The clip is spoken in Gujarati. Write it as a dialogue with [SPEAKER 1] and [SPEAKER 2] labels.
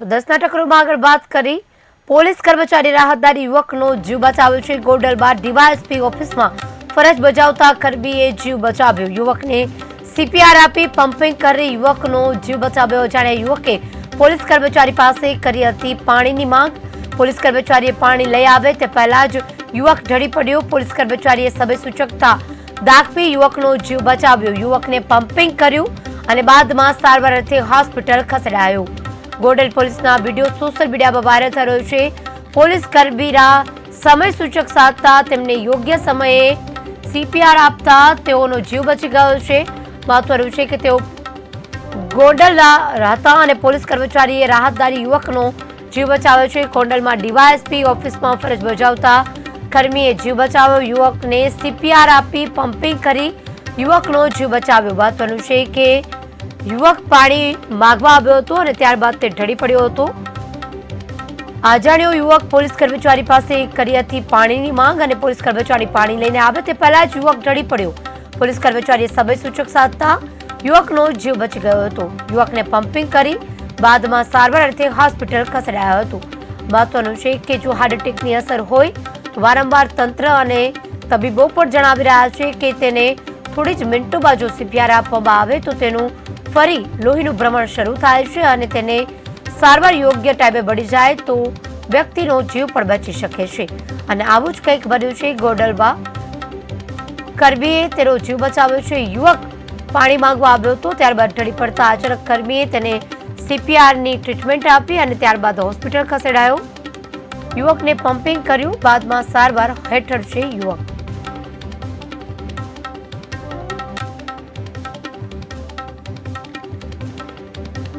[SPEAKER 1] તો દસના ટકરોમાં આગળ વાત કરી. પોલીસ કર્મચારી રાહતદારી યુવકનો જીવ બચાવ્યો છે. ગોડલબાર ડીવાયએસપી ઓફિસમાં ફરજ બજાવતા કર્મીએ જીવ બચાવ્યો. યુવકને સીપીઆર આપી પમ્પિંગ કરી યુવકનો જીવ બચાવ્યો. જાણે યુવકે પોલીસ કર્મચારી પાસે કરી હતી પાણીની માંગ. પોલીસ કર્મચારીએ પાણી લઈ આવે તે પહેલા જ યુવક ઢળી પડ્યો. પોલીસ કર્મચારીએ સમય સૂચકતા દાખવી યુવકનો જીવ બચાવ્યો. યુવકને પમ્પિંગ કર્યું અને બાદમાં સારવાર અર્થે હોસ્પિટલ ખસેડાયો. ગોંડલ પોલીસના વીડિયો સોશિયલ મીડિયામાં વાયરલ થઈ રહ્યો છે. પોલીસ કર્મીરા સમય સૂચક સાધતા તેમને યોગ્ય સમયે સીપીઆર આપતા તેઓનો જીવ બચી ગયો છે. મહત્વનું છે કે તેઓ ગોંડલના હતા અને પોલીસ કર્મચારીએ રાહતદારી યુવકનો જીવ બચાવ્યો છે. ગોંડલમાં ડીવાયએસપી ઓફિસમાં ફરજ બજાવતા કર્મીએ જીવ બચાવ્યો. યુવકને સીપીઆર આપી પમ્પિંગ કરી યુવકનો જીવ બચાવ્યો. મહત્વનું છે કે યુવક પાણી માગવા આવ્યો હતો અને ત્યારબાદ તે ઢળી પડ્યો હતો. અજાણ્યો યુવક પોલીસ કર્મચારી પાસે કરી પાણીની માંગ અને પોલીસ કર્મચારી પાણી લઈને આવે તે પહેલા જ યુવક ઢળી પડ્યો. પોલીસ કર્મચારીએ સમય સૂચક સાધતા યુવકનો જીવ બચી ગયો હતો. યુવકને પમ્પિંગ કરી બાદમાં સારવાર અર્થે હોસ્પિટલ ખસેડાયો હતો. મહત્વનું છે કે જો હાર્ટ એટેકની અસર હોય તો વારંવાર તંત્ર અને તબીબો પણ જણાવી રહ્યા છે કે તેને થોડી જ મિનિટોમાં જો સીપીઆર આપવામાં આવે તો તેનું ફરી લોહીનું ભ્રમણ શરૂ થાય છે અને તેને સારવાર યોગ્ય ટાઈમે મળી જાય તો વ્યક્તિનો જીવ પણ બચી શકે છે. અને આવું જ કંઈક બન્યું છે, ગોડલમાં કર્મીએ તેનો જીવ બચાવ્યો છે. યુવક પાણી માંગવા આવ્યો હતો, ત્યારબાદ ઢળી પડતા અચાનક કર્મીએ તેને સીપીઆરની ટ્રીટમેન્ટ આપી અને ત્યારબાદ હોસ્પિટલ ખસેડાયો. યુવકને પમ્પિંગ કર્યું, બાદમાં સારવાર હેઠળ છે યુવક.